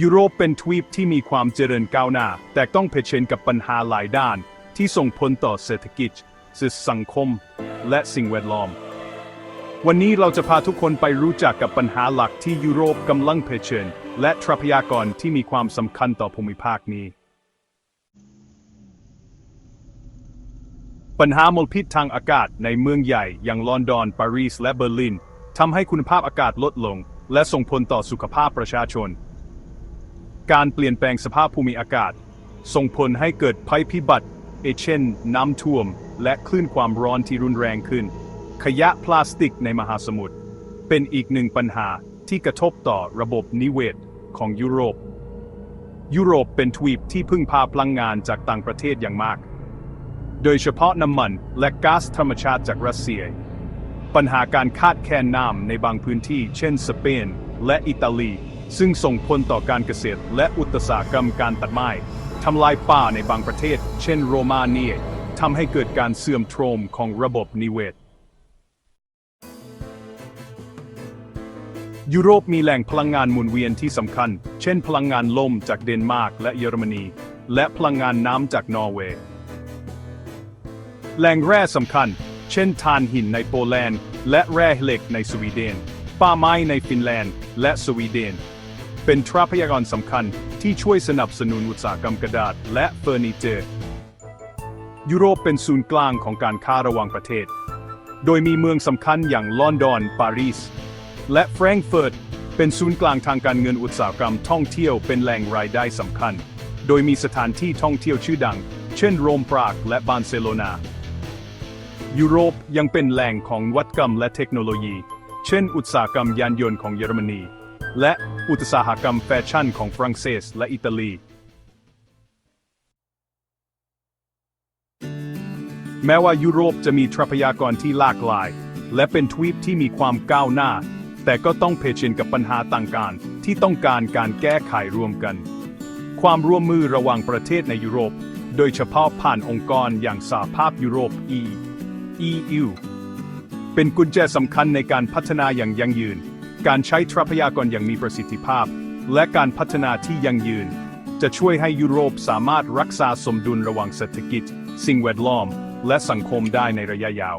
ยุโรปเป็นทวีปที่มีความเจริญก้าวหน้า แต่ต้องเผชิญกับปัญหาหลายด้าน ที่ส่งผลต่อเศรษฐกิจสังคม และสิ่งแวดล้อม วันนี้เราจะพาทุกคนไปรู้จักกับปัญหาหลักที่ยุโรปกำลังเผชิญ และทรัพยากรที่มีความสำคัญต่อภูมิภาคนี้ ปัญหามลพิษทางอากาศในเมืองใหญ่อย่างลอนดอนปารีสและเบอร์ลินทำให้คุณภาพอากาศลดลง และส่งผลต่อสุขภาพประชาชน การเปลี่ยนแปลงสภาพภูมิอากาศ ส่งผลให้เกิดภัยพิบัติ เช่น น้ำท่วม และคลื่นความร้อนที่รุนแรงขึ้น ขยะพลาสติกในมหาสมุทรเป็นอีกหนึ่งปัญหาที่กระทบต่อระบบนิเวศของยุโรป ยุโรปเป็นทวีปที่พึ่งพาพลังงานจากต่างประเทศอย่างมาก โดยเฉพาะน้ำมันและก๊าซธรรมชาติจากรัสเซีย ปัญหาการขาดแคลนน้ำในบางพื้นที่ เช่น สเปน และอิตาลี ซึ่งส่งผลต่อการเกษตร และอุตสาหกรรมการตัดไม้ทำลายป่าในบางประเทศ เช่น โรมาเนียทำให้เกิดการเสื่อมโทรมของระบบนิเวศ ยุโรปมีแหล่งพลังงานหมุนเวียนที่สำคัญ เช่น พลังงานลมจากเดนมาร์กและเยอรมนี และพลังงานน้ำจากนอร์เวย์ แหล่งแร่สำคัญ เช่นถ่านหินในโปแลนด์ และแร่เหล็กในสวีเดน ป่าไม้ในฟินแลนด์ และสวีเดน เป็นทรัพยากรสำคัญที่ช่วยสนับสนุนอุตสาหกรรมกระดาษและเฟอร์นิเจอร์ ยุโรปเป็นศูนย์กลางของการค้าระหว่างประเทศ โดยมีเมืองสำคัญอย่างลอนดอน ปารีส และแฟรงก์เฟิร์ต เป็นศูนย์กลางทางการเงินอุตสาหกรรมท่องเที่ยวเป็นแหล่งรายได้สำคัญ โดยมีสถานที่ท่องเที่ยวชื่อดัง เช่นโรมปรากและบาร์เซโลนา ยุโรปยังเป็นแหล่งของวัตกรรมและเทคโนโลยี เช่น อุตสาหกรรมยานยนต์ของเยอรมนี และอุตสาหกรรมแฟชั่นของฝรั่งเศสและอิตาลี แม้ว่ายุโรปจะมีทรัพยากรที่หลากหลาย และเป็นทวีปที่มีความก้าวหน้า แต่ก็ต้องเผชิญกับปัญหาต่างๆที่ต้องการการแก้ไขร่วมกัน ความร่วมมือระหว่างประเทศในยุโรป โดยเฉพาะผ่านองค์กรอย่างสหภาพยุโรป E EU เป็นกุญแจสำคัญในการพัฒนาอย่างยั่งยืน การใช้ทรัพยากรอย่างมีประสิทธิภาพ และการพัฒนาที่ยั่งยืน จะช่วยให้ยุโรปสามารถรักษาสมดุลระหว่างเศรษฐกิจ สิ่งแวดล้อม และสังคมได้ในระยะยาว